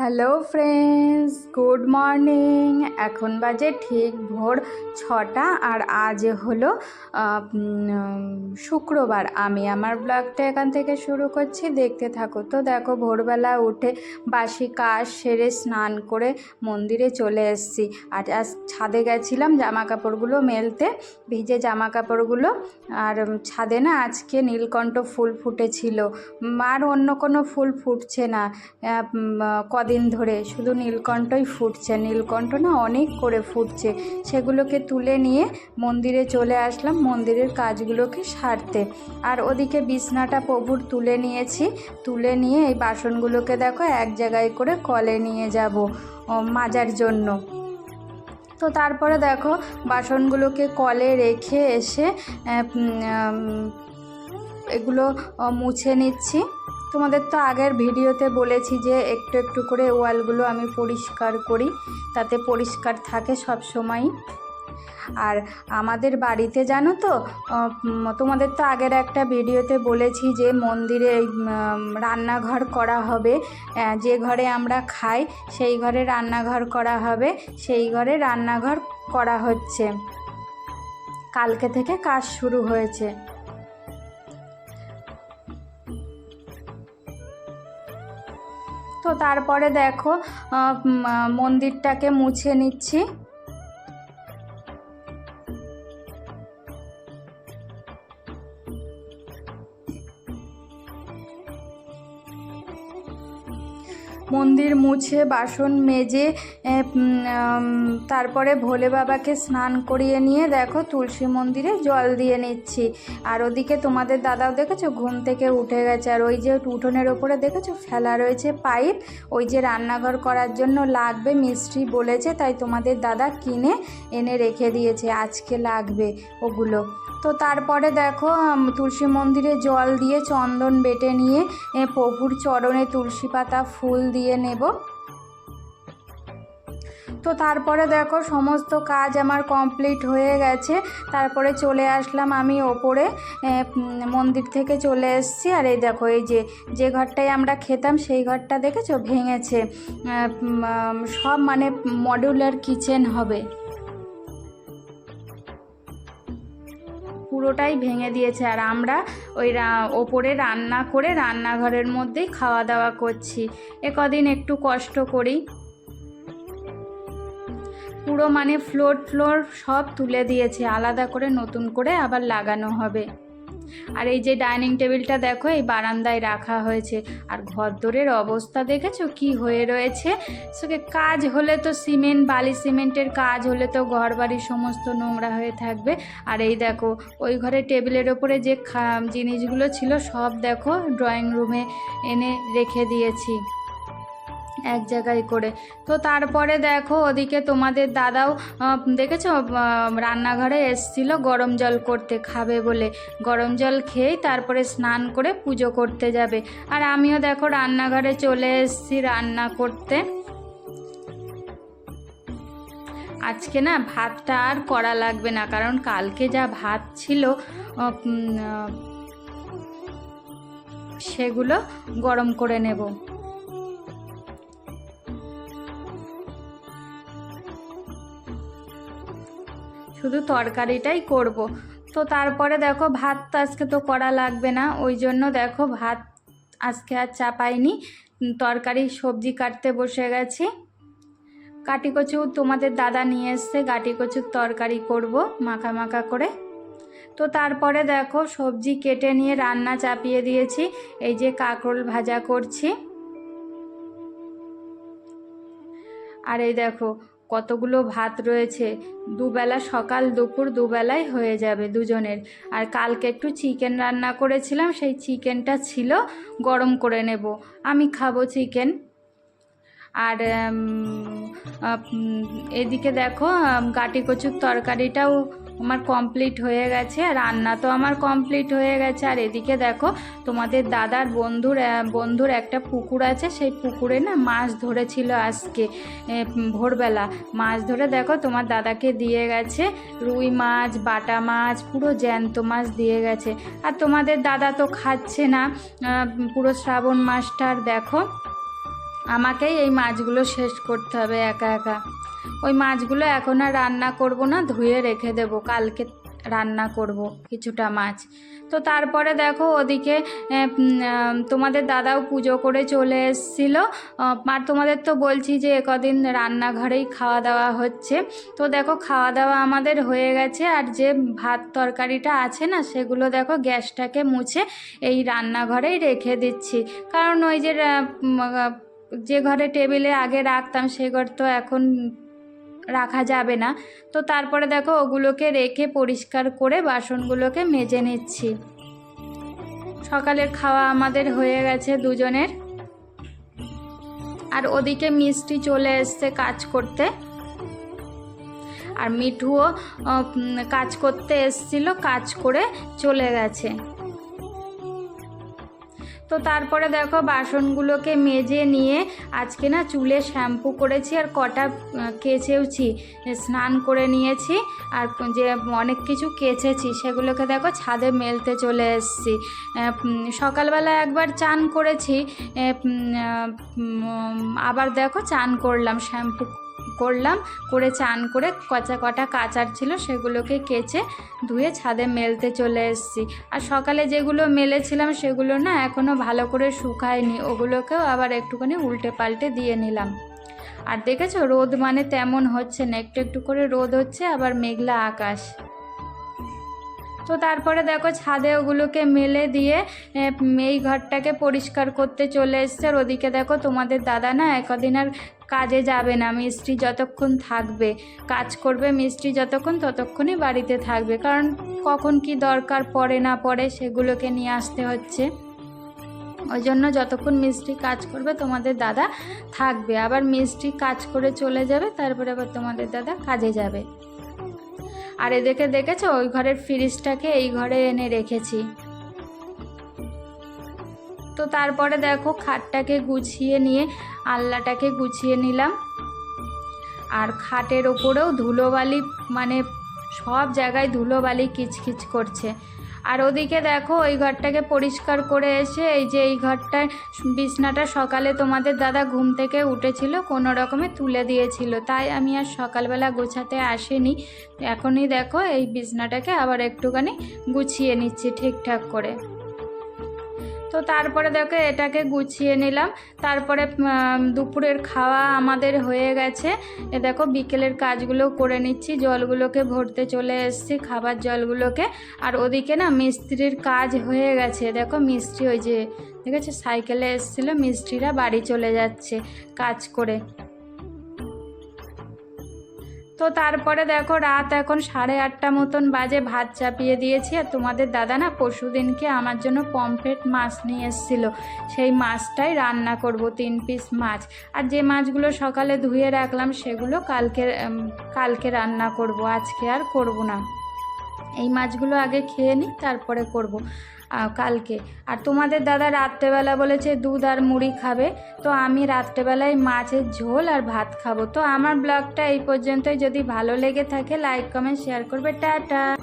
Hello friends, good morning. এখন বাজে ঠিক ভোর ছটা আর আজ হলো শুক্রবার। আমি আমার ব্লগটা এখান থেকে শুরু করছি, দেখতে থাকো। তো দেখো, ভোরবেলা উঠে বাসি কাজ সেরে স্নান করে মন্দিরে চলে এসেছি। আর আজ ছাদে গেছিলাম জামা কাপড়গুলো মেলতে, ভিজে জামা কাপড়গুলো আর ছাদে না আজকে নীলকণ্ঠ ফুল ফুটেছিল। আর অন্য কোনো ফুল ফুটছে না। কদিন ধরে শুধু নীলকণ্ঠই ফুটছে। নীলকণ্ঠ না অনেক করে ফুটছে। সেগুলোকে তুলে নিয়ে মন্দিরে চলে আসলাম মন্দিরের কাজগুলোকে সারতে। আর ওদিকে বিছনাটা প্রভুর তুলে নিয়েছি। তুলে নিয়ে এই বাসনগুলোকে দেখো এক জায়গায় করে কলে নিয়ে যাব মাজার জন্য। তো তারপরে দেখো বাসনগুলোকে কলে রেখে এসে এগুলো মুছে নিচ্ছি। তোমাদের তো আগের ভিডিওতে বলেছি যে একটু একটু করে ওয়ালগুলো আমি পরিষ্কার করি, তাতে পরিষ্কার থাকে সব সময় আর আমাদের বাড়িতে জানো তো তোমাদের তো আগের একটা ভিডিওতে বলেছি যে মন্দিরে রান্নাঘর করা হবে। যে ঘরে আমরা খাই, সেই ঘরে রান্নাঘর করা হবে, সেই ঘরে রান্নাঘর করা হচ্ছে। কালকে থেকে কাজ শুরু হয়েছে। তো তারপরে দেখো মন্দিরটাকে মুছে নিচ্ছি। মন্দির মুছে, বাসন মেজে তারপরে ভোলে বাবাকে স্নান করিয়ে নিয়ে দেখো তুলসী মন্দিরে জল দিয়ে নিচ্ছি। আর ওদিকে তোমাদের দাদাও দেখেছ ঘুম থেকে উঠে গেছে। আর ওই যে উঠোনের ওপরে দেখেছ ফেলা রয়েছে পাইপ? ওই যে রান্নাঘর করার জন্য লাগবে, মিস্ত্রি বলেছে, তাই তোমাদের দাদা কিনে এনে রেখে দিয়েছে। আজকে লাগবে ওগুলো। তো তারপরে দেখো তুলসী মন্দিরে জল দিয়ে চন্দন বেটে নিয়ে প্রভুর চরণে তুলসী পাতা ফুল দিয়ে নেব। তো তারপরে দেখো, সমস্ত কাজ আমার কমপ্লিট হয়ে গেছে। তারপরে চলে আসলাম আমি ওপরে মন্দির থেকে চলে এসেছি। আর এই দেখো, এই যে যে ঘরটায় আমরা খেতাম, সেই ঘরটা দেখেছ? ভেঙেছে। সব মানে মডিউলার কিচেন হবে। পুরোটাই ভেঙে দিয়েছে। আর আমরা ওই ওপরে রান্না করে রান্নাঘরের মধ্যেই খাওয়া দাওয়া করছি। এ কদিন একটু কষ্ট করি। পুরো মানে ফ্লোর ফ্লোর সব তুলে দিয়েছে। আলাদা করে নতুন করে আবার লাগানো হবে। আর এই যে ডাইনিং টেবিলটা দেখো, এই বারান্দায় রাখা হয়েছে। আর ঘরদোরের অবস্থা দেখেছ? কি হয়ে রয়েছে? সে কাজ হলে তো সিমেন্ট, বালি সিমেন্টের কাজ হলে তো ঘর বাড়ির সমস্ত নোংরা হয়ে থাকবে। আর এই দেখো, ওই ঘরে টেবিলের ওপরে যে জিনিসগুলো ছিল, সব দেখো ড্রয়িং রুমে এনে রেখে দিয়েছি। এক জায়গায় করে। তো তারপরে দেখো ওদিকে তোমাদের দাদাও দেখেছ? রান্নাঘরে এসছিল গরম জল করতে, খাবে বলে। গরম জল খেয়েই তারপরে স্নান করে পুজো করতে যাবে। আর আমিও দেখো রান্নাঘরে চলে এসেছি রান্না করতে। আজকে না ভাতটা আর করা লাগবে না, কারণ কালকে যা ভাত ছিল সেগুলো গরম করে নেব। শুধু তরকারিটাই করব। তো তারপরে দেখো ভাত তো আজকে তো করা লাগবে না, ওই জন্য দেখো ভাত আজকে আর চাপাইনি। তরকারি, সবজি কাটতে বসে গেছি। কাটি কচু তোমাদের দাদা নিয়ে এসছে গাটি কচুর তরকারি করব মাখা মাখা করে। তো তারপরে দেখো সবজি কেটে নিয়ে রান্না চাপিয়ে দিয়েছি, এই যে কাঁকরোল ভাজা করছি। আর এই দেখো কতগুলো ভাত রয়েছে? দুবেলা সকাল, দুপুর দুবেলাই হয়ে যাবে দুজনের। আর কালকে একটু চিকেন রান্না করেছিলাম, সেই চিকেনটা ছিল, গরম করে নেব। আমি খাব চিকেন আর এদিকে দেখো গাটি কচুর তরকারিটাও আমার কমপ্লিট হয়ে গেছে রান্না তো আমার কমপ্লিট হয়ে গেছে। আর এদিকে দেখো, তোমাদের দাদার বন্ধুর বন্ধুর একটা পুকুর আছে, সেই পুকুরে না মাছ ধরেছিল আজকে ভোরবেলা। মাছ ধরে দেখো, তোমার দাদাকে দিয়ে গেছে, রুই মাছ, বাটা মাছ, পুরো জ্যান্ত মাছ দিয়ে গেছে। আর তোমাদের দাদা তো খাচ্ছে না পুরো শ্রাবণ মাসটার, দেখো। আমাকেই এই মাছগুলো শেষ করতে হবে একা একা। ওই মাছগুলো এখন আর রান্না করব না, ধুয়ে রেখে দেব, কালকে রান্না করব কিছুটা মাছ। তো তারপরে দেখো ওদিকে তোমাদের দাদাও পুজো করে চলে এসেছিল। আর তোমাদের তো বলছি যে কদিন রান্নাঘরেই খাওয়া দাওয়া হচ্ছে। তো দেখো খাওয়া দাওয়া আমাদের হয়ে গেছে, আর যে ভাত তরকারিটা আছে না, সেগুলো দেখো গ্যাসটাকে মুছে এই রান্নাঘরেই রেখে দিচ্ছি। কারণ ওই যে যে ঘরে টেবিলে আগে রাখতাম, সে ঘর তো এখন রাখা যাবে না। তো তারপরে দেখো ওগুলোকে রেখে পরিষ্কার করে বাসনগুলোকে মেজে নিচ্ছি। সকালের খাওয়া আমাদের হয়ে গেছে দুজনের। আর ওদিকে মিষ্টি চলে এসছে কাজ করতে। আর মিঠুও কাজ করতে এসছিল, কাজ করে চলে গেছে। তো তারপরে দেখো বাসনগুলোকে মেজে নিয়ে আজকে না চুলে শ্যাম্পু করেছি আর কটা কেচেওছি স্নান করে নিয়েছি আর যে অনেক কিছু কেচেছি সেগুলোকে দেখো ছাদে মেলতে চলে এসেছি। সকালবেলা একবার চান করেছি আবার দেখো চান করলাম শ্যাম্পু করলাম, করে চান করে কচা কটা কাচার ছিল সেগুলোকে কেচে ধুয়ে ছাদে মেলতে চলে এসেছি। আর সকালে যেগুলো মেলেছিলাম সেগুলো না এখনও ভালো করে শুকায়নি, ওগুলোকেও আবার একটুখানি উল্টে পাল্টে দিয়ে নিলাম। আর দেখেছ রোদ মানে তেমন হচ্ছে না, একটু একটু করে রোদ হচ্ছে, আবার মেঘলা আকাশ। তো তারপরে দেখো ছাদে ওগুলোকে মেলে দিয়ে এই ঘরটাকে পরিষ্কার করতে চলে এসছে। আর ওদিকে দেখো তোমাদের দাদা না একদিন আর কাজে যাবে না। মিস্ত্রি যতক্ষণ থাকবে, কাজ করবে মিস্ত্রি যতক্ষণ ততক্ষণই বাড়িতে থাকবে। কারণ কখন কি দরকার পড়ে না পড়ে সেগুলোকে নিয়ে আসতে হচ্ছে। ওই জন্য যতক্ষণ মিস্ত্রি কাজ করবে তোমাদের দাদা থাকবে। আবার মিস্ত্রি কাজ করে চলে যাবে, তারপরে আবার তোমাদের দাদা কাজে যাবে। আর এদেরকে দেখেছ? ওই ঘরের ফ্রিজটাকে এই ঘরে এনে রেখেছি। তো তারপরে দেখো, খাটটাকে গুছিয়ে নিয়ে আল্লাটাকে গুছিয়ে নিলাম। আর খাটের ওপরেও ধুলোবালি মানে সব জায়গায় ধুলোবালি কিচকিচ করছে। আর ওদিকে দেখো, ওই ঘরটাকে পরিষ্কার করে এসে এই যে এই ঘরটায় বিছনাটা সকালে তোমাদের দাদা ঘুম থেকে উঠেছিল, কোনো রকমে তুলে দিয়েছিল। তাই আমি আর সকালবেলা গোছাতে আসিনি। এখনই দেখো এই বিছনাটাকে আবার একটুখানি গুছিয়ে নিচ্ছি ঠিকঠাক করে। তো তারপরে দেখো এটাকে গুছিয়ে নিলাম। তারপরে দুপুরের খাওয়া আমাদের হয়ে গেছে। এ দেখো বিকেলের কাজগুলো করে নিচ্ছি, জলগুলোকে ভরতে চলে এসছি, খাবার জলগুলোকে। আর ওদিকে না মিস্ত্রির কাজ হয়ে গেছে। দেখো মিস্ত্রি ওই যে ঠিক আছে সাইকেলে এসেছিল, মিস্ত্রিরা বাড়ি চলে যাচ্ছে কাজ করে। তো তারপরে দেখো রাত এখন সাড়ে আটটা মতন বাজে, ভাত চাপিয়ে দিয়েছি। আর তোমাদের দাদা না পরশু দিনকে আমার জন্য পমফ্রেট মাছ নিয়ে এসেছিল। সেই মাছটাই রান্না করব, তিন পিস মাছ। আর যে মাছগুলো সকালে ধুয়ে রাখলাম, সেগুলো কালকে কালকে রান্না করব। আজকে আর করব না। এই মাছগুলো আগে খেয়ে নিই, তারপরে করব। কালকে। আর তোমাদের দাদা রাত্রেবেলা বলেছে দুধ আর মুড়ি খাবে, তো আমি রাত্রেবেলায় মাছের ঝোল আর ভাত খাব। তো আমার ব্লগটা এই পর্যন্তই। যদি ভালো লেগে থাকে লাইক কমেন্ট শেয়ার করবে। টাটা!